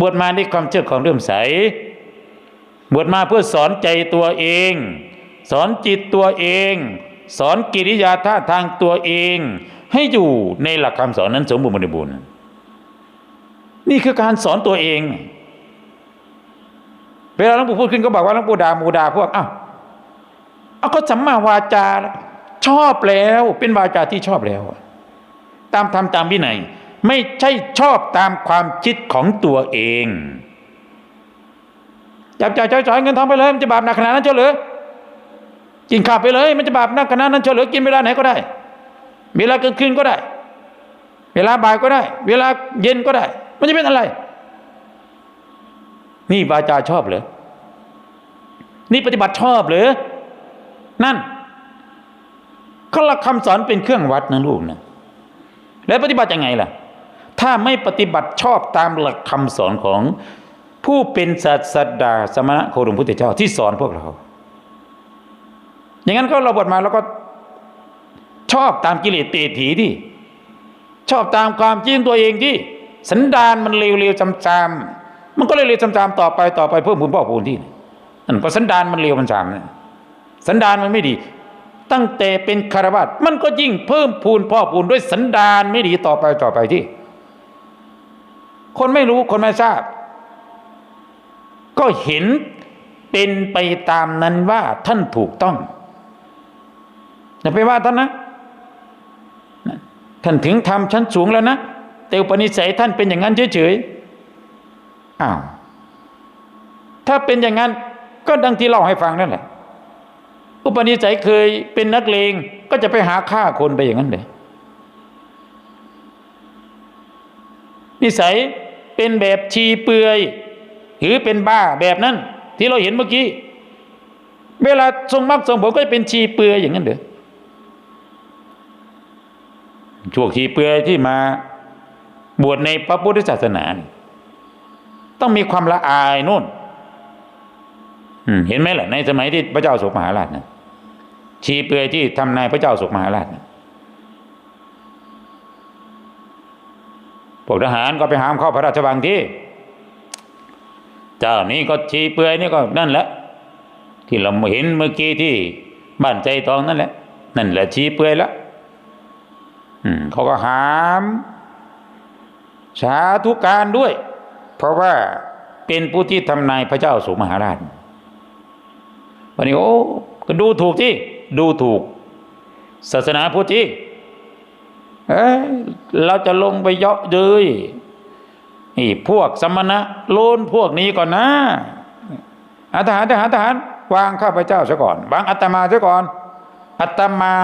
บวชมาด้วยความเชื่อของเรื่อมใส บวชมาเพื่อสอนใจตัวเอง สอนจิตตัวเอง สอนกิริยาท่าทางตัวเอง ให้อยู่ในหลักคำสอนนั้นสมบูรณ์บริบูรณ์นี่คือการสอนตัวเอง เวลาหลวงปู่พูดขึ้นก็บอกว่าหลวงปู่ด่ามูด่าพวกอ้าวเอาก็สัมมาวาจาชอบแล้วเป็นวาจาที่ชอบแล้ว ตามธรรมตามวินัย ไม่ใช่ชอบตามความคิดของตัวเองจับจ่ายใช้สอยเงินทองไปเลยมันจะบาปหนักขนาดนั้นเชียหรือกินข้าวไปเลย มันจะบาปหนักขนาดนั้นเชียหรือกินเวลาไหนก็ได้ เวลากลางคืนก็ได้ เวลาบ่ายก็ได้ เวลาเย็นก็ได้ มันจะเป็นอะไร นี่วาจาชอบเหรอนี่ปฏิบัติชอบเหรือนั่นเขาหลักคำสอนเป็นเครื่องวัดนะลูกนะแล้วปฏิบัติยังไงล่ะ ถ้าไม่ปฏิบัติชอบตามหลักคำสอนของผู้เป็นศาสดาสมณะโคดมพุทธเจ้าที่สอนพวกเรา อย่างนั้นก็เราบทมาแล้วก็ชอบตามกิเลสเตถีที่ชอบตามความจริงตัวเองที่สันดานมันเร็วๆจำๆมันก็เลยเร็วๆจำๆต่อไปต่อไปเพิ่มพูนพ่อพูนที่นั่นก็สันดานมันเร็วมันจำนะสันดานมันไม่ดี ตั้งแต่เป็นคารวะมันก็ยิ่งเพิ่มพูนพ่อพูนด้วยสันดานไม่ดีต่อไปต่อไปที่ คนไม่รู้คนไม่ทราบ ก็เห็นเป็นไปตามนั้นว่าท่านถูกต้องอย่าไปว่าท่านนะท่านถึงทำชั้นสูงแล้วนะแต่อุปนิสัยท่านเป็นอย่างนั้นเฉยๆอ้าวถ้าเป็นอย่างนั้นก็ดังที่เล่าให้ฟังนั่นแหละอุปนิสัยเคยเป็นนักเลงก็จะไปหาฆ่าคนไปอย่างนั้นเลย นิสัยเป็นแบบชีเปือย หรือเป็นบ้าแบบนั้น ที่เราเห็นเมื่อกี้ เวลาทรงมรรคทรงผลก็จะเป็นชีเปือยอย่างนั้นเด้อช่วงชีเปือยที่มาบวชในพระพุทธศาสนา ต้องมีความละอายนู่นเห็นไหมล่ะในสมัยที่พระเจ้าสุกมหาราชนะชีเปือยที่ทำนายพระเจ้าสุกมหาราชนะ วกทหารก็ไปหามเข้าพระราชวังที่ เจ้านี้ก็ชีเปือยนี่ก็นั่นแหละ ที่เราเห็นเมื่อกี้ที่บ้านใจทองนั่นแหละ นั่นแหละชีเปือยแล้วเขาก็หามสาธุการด้วย เพราะว่าเป็นผู้ที่ทำนายพระเจ้าสุมหาราชวันนี้โอ้ก็ดูถูกที่ดูถูก ศาสนาพุทธที่ เอ้เราจะลงไปเยาะเย้ยนี่พวกสมณะโลนพวกนี้ก่อนนะอาทหารทหารทหารวางข้าพเจ้าซะก่อนวางอัตมาซะก่อนอัตมา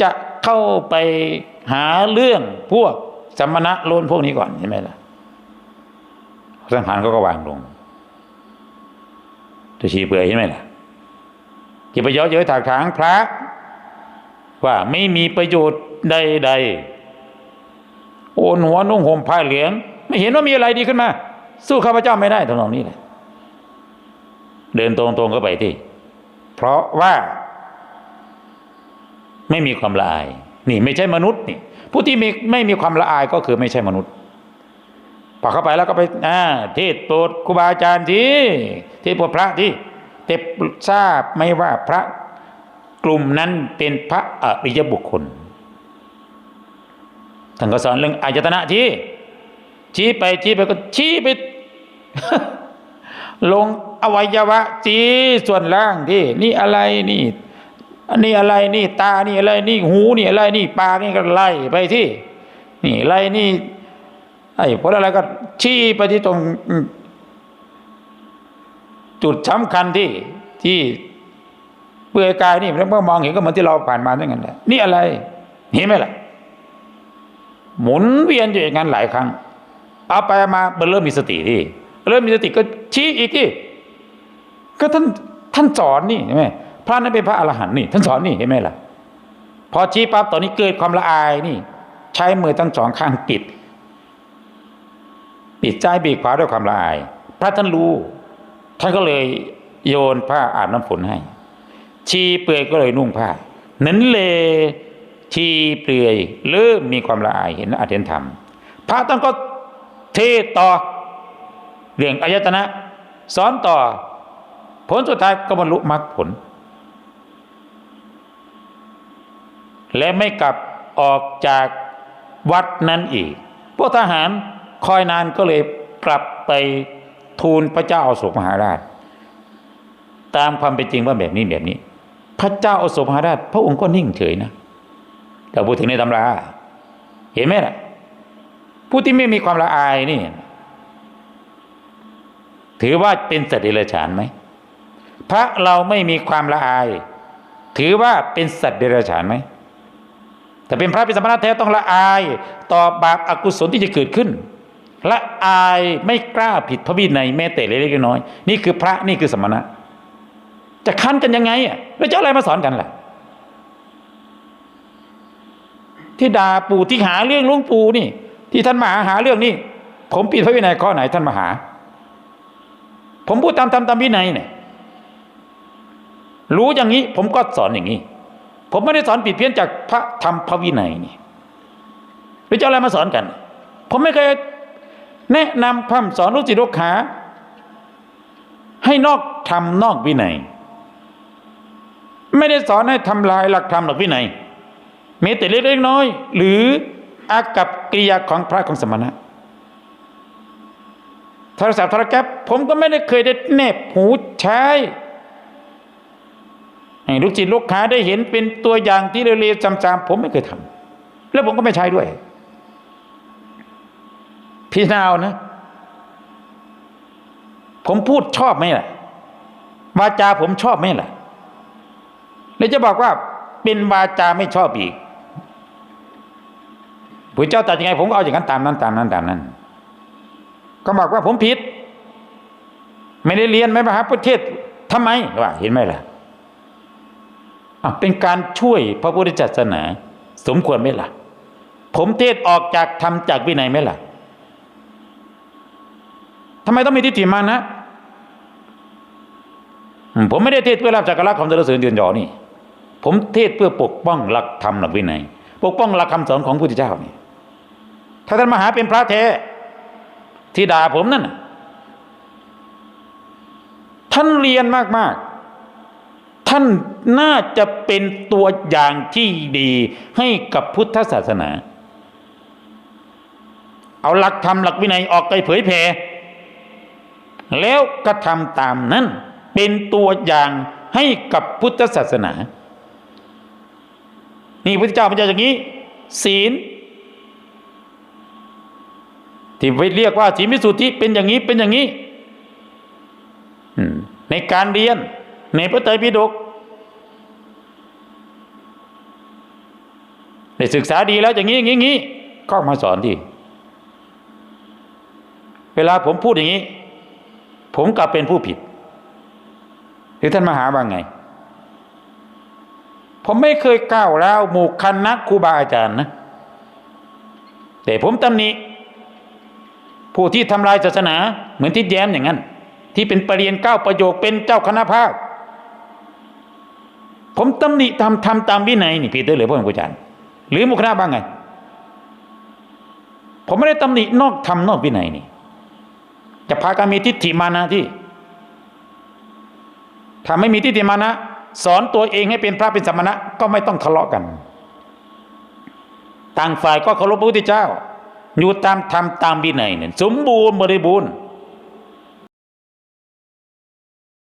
จะเข้าไปหาเรื่องพวกสมณะโลนพวกนี้ก่อนใช่ไหมล่ะสังหารเขาก็วางลงตัวชีเปื่อยใช่ไหมล่ะจะไปเยอะเย้ยถากถางพระ ว่าไม่มีประโยชน์ใดๆโอนหัวนุ่งห่มผ้าเหลือง ไม่เห็นว่ามีอะไรดีขึ้นมา สู้ข้าพเจ้าไม่ได้ทำนองนี้เลยเดินตรงๆก็ไปที่ เพราะว่า ไม่มีความละอาย นี่ ไม่ใช่มนุษย์นี่ ผู้ที่มีไม่มีความละอายก็คือไม่ใช่มนุษย์พอเข้าไปแล้วก็ไปอ่าเทศโปรดครูบาอาจารย์ที่เทศโปรดพระที่แต่ทราบไม่ว่าพระ กลุ่มนั้นเป็นพระอริยบุคคลท่านก็สอนเรื่องอายตนะที่ชี้ไปชี้ไปก็ชี้ไปลงอวัยวะชี้ส่วนล่างที่นี่อะไรนี่อันนี้อะไรนี่ตานี่อะไรนี่หูนี่อะไรนี่ปากนี่ก็ไล่ไปที่ นี่ไล่นี่ไอ้พวกอะไรก็ชี้ไปที่ตรงจุดสำคัญที่ที่ เปลือยกายนี่เมื่อมองเห็นก็เหมือนที่เราผ่านมาด้วยกันแหละนี่อะไรเห็นไหมล่ะ หมุนเวียนอยู่อย่างนั้นหลายครั้ง เอาไปมามันเริ่มมีสติที่เริ่มมีสติก็ชี้อีกที่ก็ท่านท่านสอนนี่เห็นไหมพระนั้นเป็นพระอรหันต์นี่ ท่านสอนนี่เห็นไหมล่ะ พอชี้ปั๊บตอนนี้เกิดความละอายนี่ ใช้มือทั้งสองข้างปิด ปิดใจบีบขวาด้วยความละอาย พระท่านรู้ ท่านก็เลยโยนผ้าอาบน้ำฝนให้ ชีเปลือยก็เลยนุ่งผ้านั้นเลชีเปลือยเริ่มมีความละอายเห็นอาเห็นธรรม พระท่านก็เทศต่อเรื่องอายตนะ สอนต่อ ผลสุดท้ายก็บรรลุมรรคผล และไม่กลับออกจากวัดนั้นอีก พวกทหารคอยนานก็เลยกลับไปทูลพระเจ้าอาโศกมหาราช ตามความเป็นจริงว่าแบบนี้แบบนี้ พระเจ้าอโศกมหาราช พระองค์ก็นิ่งเฉยนะแต่พูดถึงในตำรา เห็นไหมล่ะ ผู้ที่ไม่มีความละอายนี่ ถือว่าเป็นสัตว์เดรัจฉานไหมพระเราไม่มีความละอาย ถือว่าเป็นสัตว์เดรัจฉานไหมแต่เป็นพระเป็นสมณะแท้ต้องละอาย ต่อบาปอากุศลที่จะเกิดขึ้นละอายไม่กล้าผิดพระวินัยแม้แต่เล็กๆน้อยๆนี่คือพระนี่คือสมณะ จะคันกันยังไงอะแล้วจะอาอะไรมาสอนกันล่ะ ที่ด่าปู่ที่หาเรื่องลุงปู่นี่ ที่ท่านมาหาเรื่องนี่ผมผิดพระวินัยข้อไหนท่านมาหา ผมพูดตามตามตามวินัยเนี่ยรู้อย่างนี้ ผมก็สอนอย่างนี้ ผมไม่ได้สอนผิดเพี้ยนจากพระธรรมพระวินัยนี่หรือจะอาอะไรมาสอนกัน ผมไม่เคยแนะนำพร่ำสอนลูกศิษย์ลูกหาให้นอกธรรมนอกวินัย ไม่ได้สอนให้ทำลายหลักธรรมหลักวินัยม้แต่เล็กๆน้อย หรืออากับกิริยาของพระของสมณะโทรศัพท์โทรแก๊ปผมก็ไม่ได้เคยได้แนบหูใช้ให้ลูกจิตลูกค้าได้เห็นเป็นตัวอย่างที่เร็วๆจำๆผมไม่เคยทำแล้วผมก็ไม่ใช้ด้วย พี่นาวนะ ผมพูดชอบไหมล่ะวาจาผมชอบไหมล่ะ แล้วจะบอกว่าเป็นวาจาไม่ชอบอีกพระเจ้าตัดยังไง ผมก็เอาอย่างนั้นตามนั้นตามนั้นตามนั้น ก็บอกว่าผมผิด ไม่ได้เรียนไม่มหาประเทศทำไมว่าเห็นไหมล่ะเป็นการช่วยพระพุทธศาสนา สมควรไหมล่ะ ผมเทศออกจากทำจากวินัยไหมล่ะทำไมต้องมีทิฏฐิมานะ ผมไม่ได้เทศเพื่อรับจากการรักคำสรรเสริญเดือนยอนี่ ผมเทศเพื่อปกป้องหลักธรรมหลักวินัย ปกป้องหลักคำสอนของพระพุทธเจ้านี่ถ้าท่านมหาเป็นพระแท้ที่ด่าผมนั่นท่านเรียนมาก ๆ ท่านน่าจะเป็นตัวอย่างที่ดีให้กับพุทธศาสนา เอาหลักธรรมหลักวินัยออกไปเผยแผ่แล้วกระทำตามนั้น เป็นตัวอย่างให้กับพุทธศาสนา นี่พระพุทธเจ้ามันจะอย่างนี้ ศีลที่เรียกว่าศีลวิสุทธิเป็นอย่างนี้เป็นอย่างนี้ในการเรียนในพระไตรปิฎกได้ศึกษาดีแล้วอย่างนี้อย่างนี้งี้ก็มาสอนที่ เวลาผมพูดอย่างนี้ ผมกลับเป็นผู้ผิดหรือท่านมหาว่าไง ผมไม่เคยก้าวแล้วหมู่คณะครูบาอาจารย์นะ แต่ผมตำหนิผู้ที่ทำลายศาสนาเหมือนทิดแย้มอย่างนั้น ที่เป็นปรริญญาเก้าประโยคเป็นเจ้าคณะภาค ผมตำหนิทำทำตามวินัยนี่ผิดได้เลยพ่ออาจารย์ หรือหมุคณะบ้างไง ผมไม่ได้ตำหนินอกทำนอกวินัยนี่ จะพากันมีทิฏฐิมานะที่ถ้าไม่มีทิฏฐิมานะ สอนตัวเองให้เป็นพระเป็นสมณะก็ไม่ต้องทะเลาะกัน ต่างฝ่ายก็เคารพพระพุทธเจ้า อยู่ตามธรรมตามวินัยเนี่ยสมบูรณ์บริบูรณ์